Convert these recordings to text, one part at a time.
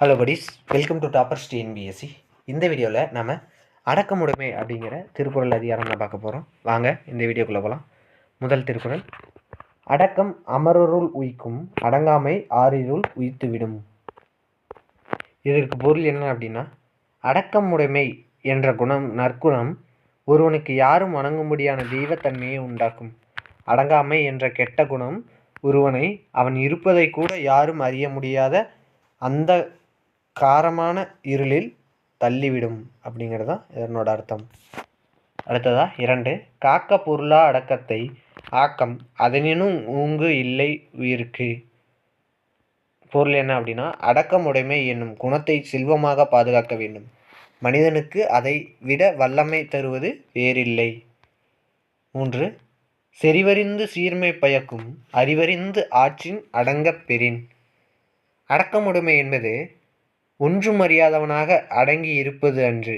Hello buddies welcome to toppers TNPSC இந்த வீடியோவில் நம்ம அடக்கமுடைமை அப்படிங்கிற திருக்குறள் அதிகாரம் தான் பார்க்க போகிறோம் வாங்க இந்த வீடியோக்குள்ளே போகலாம் முதல் திருக்குறள். அடக்கம் அமரருள் உய்க்கும் அடங்காமை ஆறிருள் உயித்துவிடும். இதற்கு பொருள் என்ன அப்படின்னா அடக்கமுடைமை என்ற குணம் நற்குணம் ஒருவனுக்கு யாரும் வணங்கும்படியான தெய்வத்தன்மையை உண்டாக்கும். அடங்காமை என்ற கெட்ட குணம் ஒருவனை அவன் இருப்பதை கூட யாரும் அறிய முடியாத அந்த காரமான இருளில் தள்ளிவிடும் அப்படிங்கிறது தான் இதனோட அர்த்தம். அடுத்ததா இரண்டு காக்க பொருளா அடக்கத்தை ஆக்கம் அதனினும் ஊங்கு இல்லை உயிருக்கு. பொருள் என்ன அப்படின்னா அடக்கமுடைமை என்னும் குணத்தை செல்வமாக பாதுகாக்க வேண்டும். மனிதனுக்கு அதை விட வல்லமை தருவது வேறில்லை. மூன்று செறிவறிந்து சீர்மை பயக்கும் அறிவறிந்து ஆற்றின் அடங்கப் பெறின். அடக்கமுடைமை என்பது ஒன்றும் அறியாதவனாக அடங்கி இருப்பது அன்று.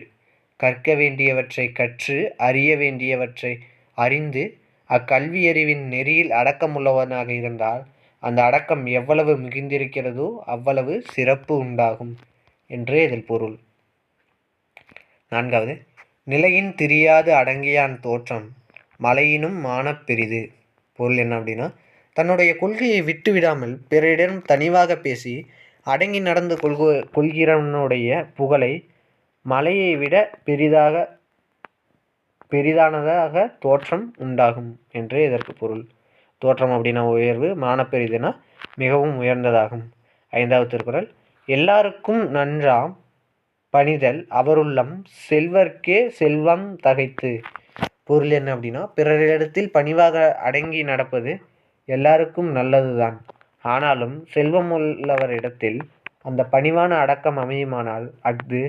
கற்க வேண்டியவற்றை கற்று அறிய வேண்டியவற்றை அறிந்து அக்கல்வியறிவின் நெறியில் அடக்கமுள்ளவனாக இருந்தால் அந்த அடக்கம் எவ்வளவு மிகுந்திருக்கிறதோ அவ்வளவு சிறப்பு உண்டாகும் என்றே இதில் பொருள். நான்காவது நிலையின் திரியாது அடங்கியான் தோற்றம் மலையினும் மானப் பெரிது. பொருள் என்ன அப்படின்னா தன்னுடைய கொள்கையை விட்டு விடாமல் பிறரிடம் தனிவாக பேசி அடங்கி நடந்து கொள்கு கொள்கிறவனுடைய புகழை மலையை விட பெரிதாக பெரிதானதாக தோற்றம் உண்டாகும் என்றே இதற்கு பொருள். தோற்றம் அப்படின்னா உயர்வு மானப்பெரிதுனா மிகவும் உயர்ந்ததாகும். ஐந்தாவது திருக்குறள் எல்லாருக்கும் நன்றாம் பணிதல் அவருள்ளம் செல்வர்க்கே செல்வம் தகைத்து. பொருள் என்ன அப்படின்னா பிறரிடத்தில் பணிவாக அடங்கி நடப்பது எல்லாருக்கும் நல்லதுதான். ஆனாலும் செல்வம் உள்ளவரிடத்தில் அந்த பணிவான அடக்கம் அமையுமானால் அஃது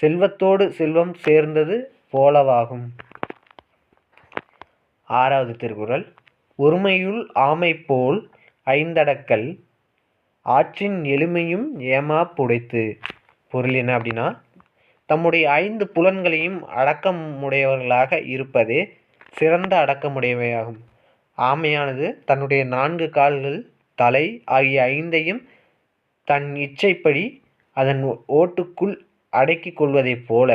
செல்வத்தோடு செல்வம் சேர்ந்தது போலவாகும். ஆறாவது திருக்குறள் ஒருமையுள் ஆமை போல் ஐந்தடக்கல் ஆற்றின் எளிமையும் ஏமா புடைத்து பொருள் என்ன அப்படின்னா தம்முடைய ஐந்து புலன்களையும் அடக்கமுடையவர்களாக இருப்பதே சிறந்த அடக்கமுடையவையாகும். ஆமையானது தன்னுடைய நான்கு கால்கள் தலை ஆகிய ஐந்தையும் தன் இச்சைப்படி அதன் ஓட்டுக்குள் அடக்கிக் கொள்வதைப் போல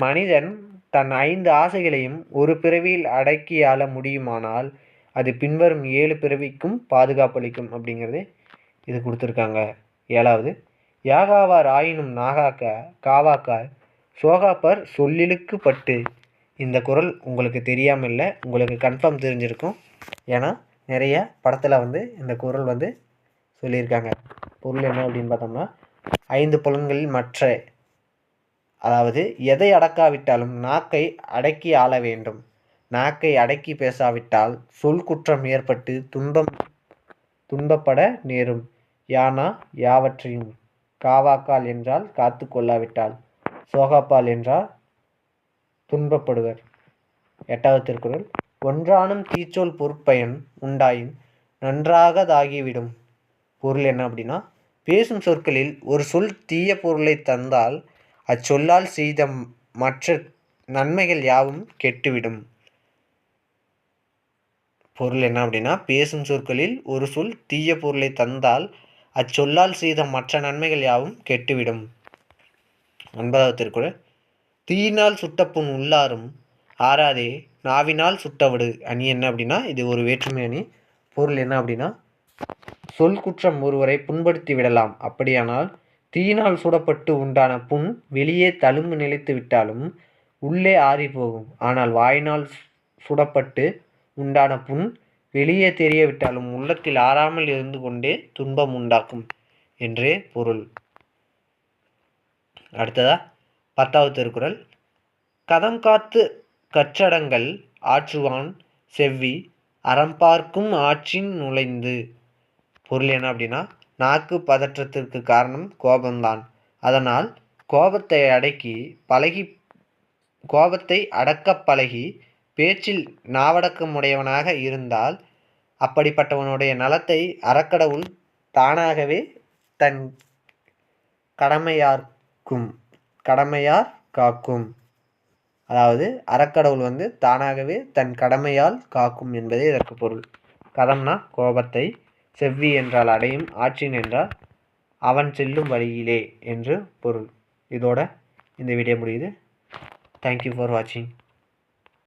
மனிதன் தன் ஐந்து ஆசைகளையும் ஒரு பிறவியில் அடக்கி ஆள முடியுமானால் அது பின்வரும் ஏழு பிறவிக்கும் பாதுகாப்பளிக்கும் அப்படிங்கிறது இது கொடுத்துருக்காங்க. ஏழாவது யாகாவார் ஆயினும் நாகாக்க காவாக்கார் சோகாப்பர் சொல்லிலுக்கு பட்டு. இந்த குரல் உங்களுக்கு தெரியாமல் இல்லை உங்களுக்கு கன்ஃபார்ம் தெரிஞ்சிருக்கும். ஏன்னா நிறைய படத்தில் வந்து இந்த குரல் வந்து சொல்லியிருக்காங்க. பொருள் என்ன அப்படின்னு பார்த்தோம்னா ஐந்து புலன்களில் மற்ற அதாவது எதை அடக்காவிட்டாலும் நாக்கை அடக்கி ஆள வேண்டும். நாக்கை அடக்கி பேசாவிட்டால் சொல் குற்றம் ஏற்பட்டு துன்பம் துன்பப்பட நேரும். யானா யாவற்றையும் காவாக்கால் என்றால் காத்து கொள்ளாவிட்டால் சோகாப்பால் என்றால் துன்பப்படுவர். எட்டாவது திருக்குறள். ஒன்றானும் தீச்சொல் பொருட்பயன் உண்டாயின் நன்றாகதாகிவிடும். பொருள் என்ன அப்படின்னா பேசும் சொற்களில் ஒரு சொல் தீய பொருளை தந்தால் அச்சொல்லால் செய்த மற்ற நன்மைகள் யாவும் கெட்டுவிடும். பொருள் என்ன அப்படின்னா பேசும் சொற்களில் ஒரு சொல் தீய பொருளை தந்தால் அச்சொல்லால் செய்த மற்ற நன்மைகள் யாவும் கெட்டுவிடும். ஒன்பதாவது திருக்குறள் தீயினால் சுட்டப்புண் உள்ளாரும் ஆறாதே நாவினால் சுட்டவடு. அணி என்ன அப்படின்னா இது ஒரு வேற்றுமை அணி. பொருள் என்ன அப்படின்னா சொல் குற்றம் ஒருவரை புண்படுத்தி விடலாம். அப்படியானால் தீயினால் சுடப்பட்டு உண்டான புண் வெளியே தழும்பு நிலைத்து விட்டாலும் உள்ளே ஆறி போகும். ஆனால் வாயினால் சுடப்பட்டு உண்டான புண் வெளியே தெரியவிட்டாலும் உள்ளத்தில் ஆறாமல் இருந்து கொண்டே துன்பம் உண்டாக்கும் என்றே பொருள். அடுத்ததா பத்தாவது திருக்குறள். கதம் காத்து கற்றடங்கள் ஆற்றுவான் செவ்வி அறம்பார்க்கும் ஆற்றின் நுழைந்து. பொருள் என்ன அப்படின்னா நாக்கு பதற்றத்திற்கு காரணம் கோபம்தான். அதனால் கோபத்தை அடக்கி பழகி கோபத்தை அடக்க பழகி பேச்சில் நாவடக்கமுடையவனாக இருந்தால் அப்படிப்பட்டவனுடைய நலத்தை அறக்கடவுள் தானாகவே தன் கடமையார்க்கும் கடமையார் காக்கும். அதாவது அறக்கடவுள் வந்து தானாகவே தன் கடமையால் காக்கும் என்பதே இதற்கு பொருள். கதம்னா கோபத்தை செவ்வி என்றால் அடையும் ஆற்றின் என்றால் அவன் செல்லும் வழியிலே என்று பொருள். இதோட இந்த வீடியோ முடியுது. தேங்க்யூ ஃபார் வாட்சிங்